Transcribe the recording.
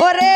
ওরে